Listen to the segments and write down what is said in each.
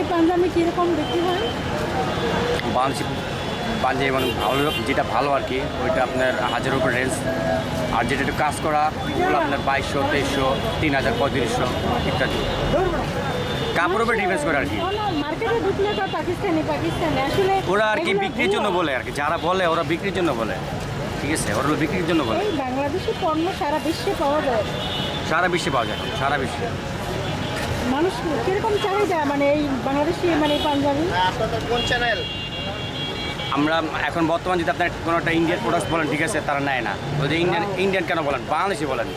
এই পাঞ্জাবি কীরকম বিক্রি হয়? পাঞ্জাবি মানে ভালো যেটা ভালো আর কি ওইটা আপনার হাজার উপর রেঞ্জ আর যেটা একটু কাজ করা ওগুলো আপনার বাইশশো তেইশশো তিন হাজার পঁয়ত্রিশশো ইত্যাদি। কাপড়ের উপর ডিফেন্স করে আর কি। ওরা আর কি বিক্রির জন্য বলে আর কি যারা বলে ওরা বিক্রির জন্য বলে। ঠিক আছে ওরা বিক্রির জন্য বলে। বাংলাদেশি পণ্য সারা বিশ্বে পাওয়া যায়। সারা বিশ্বে পাওয়া যায় সারা বিশ্বে। মানুষ কীরকম চাহিদা? মানে এই বাংলাদেশি মানে পাঞ্জাবি? আপনাদের কোন চ্যানেল আমরা এখন বর্তমান যদি আপনার কোনো একটা ইন্ডিয়ান প্রোডাক্ট বলেন ঠিক আছে তারা নেয় না। ওই যে ইন্ডিয়ান ইন্ডিয়ান কেন বলেন? বাংলাদেশি বলেন।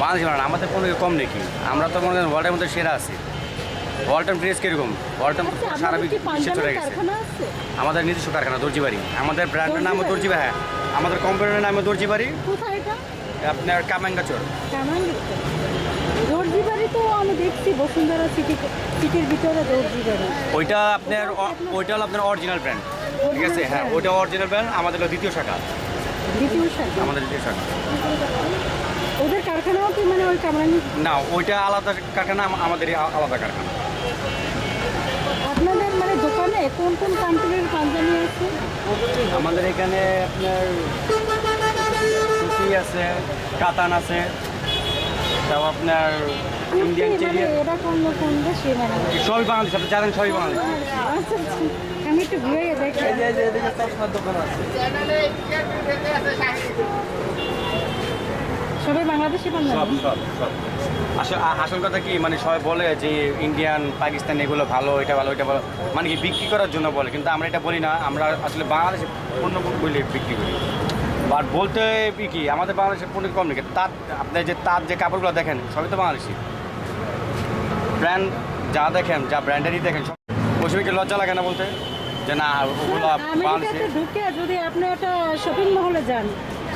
বাংলাদেশি বলেন আমাদের কোনো কম নাকি আমরা তো মনে করেন ওয়ার্ল্ডের মধ্যে সেরা আছি। ওয়ার্ল্ড ড্রেস কীরকম? ওয়ার্ল্ড সারা বিশ্বে চলে গেছে। আমাদের নিজস্ব কারখানা দর্জি বাড়ি আমাদের ব্র্যান্ডের নাম দর্জি হ্যাঁ। আমাদের কোম্পানির নাম দর্জি বাড়ি আপনার কামাঙ্গাচর দর্জি বাড়ি তো আমি দেখছি বসুন্ধরা সিটি সিটির ভিতরে দর্জি বাড়ি। ওইটা আপনার ওইটা হলো আপনার অরিজিনাল ব্র্যান্ড ঠিক আছে? হ্যাঁ ওইটা অরিজিনাল ব্র্যান্ড আমাদের হলো দ্বিতীয় শাখা। দ্বিতীয় শাখা? আমাদের দ্বিতীয় শাখা। ওদের কারখানাও কি মানে ওই কামরাঙ্গি? না ওইটা আলাদা কারখানা আম- আমাদের আলাদা কারখানা। আপনাদের মানে দোকানে কোন কোন কোম্পানির পাঞ্জাবি আছে? আমাদের এখানে আপনার সুতি আছে কাতান আছে। তাও আপনার ইন্ডিয়ান চেরি এটা কোন কোন দেশে? মানে সবই বাংলাদেশ আপনি জানেন সবই বাংলাদেশ। আমি একটু ঘুরে দেখি। সবাই বাংলাদেশি সব সব সব। আসল আসল কথা কি মানে সবাই বলে যে ইন্ডিয়ান পাকিস্তান এগুলো ভালো এটা ভালো এটা ভালো। মানে কি বিক্রি করার জন্য বলে কিন্তু আমরা এটা বলি না আমরা আসলে বাংলাদেশে পণ্য বলে বিক্রি করি। আর বলতে কি আমাদের বাংলাদেশের পণ্য কম নাকি? তাঁত আপনার যে তাঁত যে কাপড়গুলো দেখেন সবই তো বাংলাদেশি। ব্র্যান্ড যা দেখেন যা ব্র্যান্ডেরই দেখেন সব ওই কি লজ্জা লাগে না বলতে? যে না ওগুলো বাংলাদেশি। ঢুকে যদি আপনি একটা শপিং মহলে যান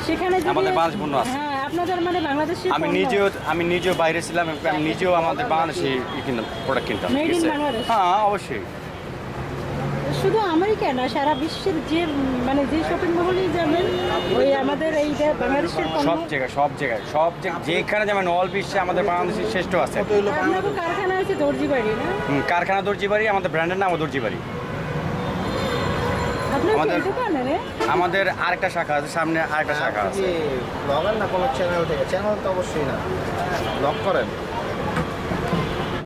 সেখানে আমাদের বাংলাদেশি পণ্য আছে। হ্যাঁ আপনাদের মানে বাংলাদেশি আমি নিজেও আমি নিজেও বাইরে ছিলাম আমি নিজেও আমাদের বাংলাদেশি কিনতাম প্রোডাক্ট কিনতাম? হ্যাঁ অবশ্যই। শুধু আমেরিকা না সারা বিশ্বের যে মানে যে শপিং মহলেই যাবেন ওই আমাদের এই যে বাংলাদেশের সব জায়গায় সব জায়গায় সব জায়গায় যেখানে যেমন অল বিশ্বে আমাদের বাংলাদেশের শ্রেষ্ঠ আছে। কারখানা আছে দর্জি বাড়ি না? হুম, কারখানা দর্জি বাড়ি আমাদের ব্র্যান্ডের নাম দর্জি বাড়ি আমাদের- আমাদের আরেকটা শাখা আছে সামনে আরেকটা শাখা আছে। ব্লগার না কোনো চ্যানেল থেকে? চ্যানেল তো অবশ্যই না। ব্লগ করেন।